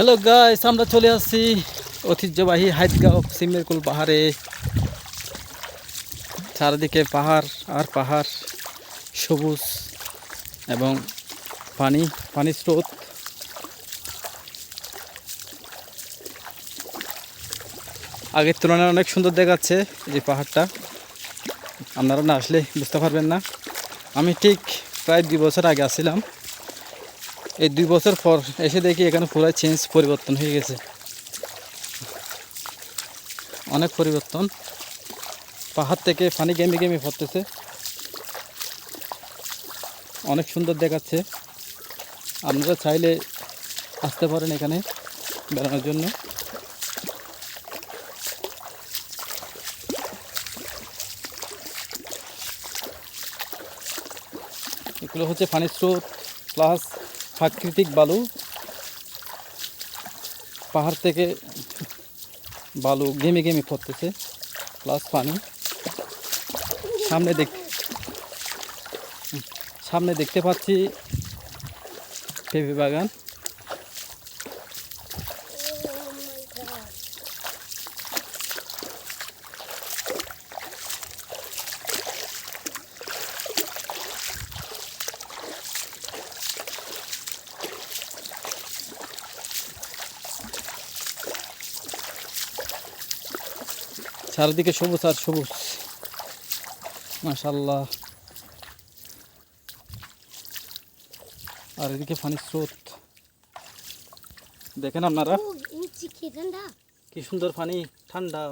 Hello guys আমরা চলে আসছি ঐতিহ্যবাহী হাইদগাঁও সিমেরকুল পাহাড়ে। চারিদিকে পাহাড় আর পাহাড়, সবুজ এবং পানি পানির স্রোত। আগের তুলনায় অনেক সুন্দর দেখাচ্ছে যে পাহাড়টা। আপনারা না আসলে বুঝতে পারবেন না। আমি ঠিক প্রায় দুই বছর আগে আসছিলাম। এই দুই বছর পর এসে দেখি এখানে পুরো চেঞ্জ পরিবর্তন হয়ে গেছে। অনেক পরিবর্তন। পাহাড় থেকে পানি গেমে গেমে পড়তেছে। অনেক সুন্দর দেখাচ্ছে। আপনারা চাইলে আসতে পারেন এখানে বেড়ানোর জন্য। এগুলো হচ্ছে পানির স্রোত, প্লাস প্রাকৃতিক বালু, পাহাড় থেকে বালু গেমে গেমে পড়তেছে প্লাস পানি। সামনে দেখ সামনে দেখতে পাচ্ছি পেঁপে বাগান। চারিদিকে সবুজ আর সবুজ। মাশাল্লাহ আর এদিকে পানির স্রোত। দেখেন আপনারা? কি সুন্দর পানি ঠান্ডা।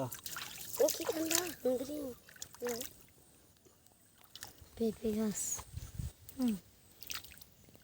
পেঁপে গাছ হুম।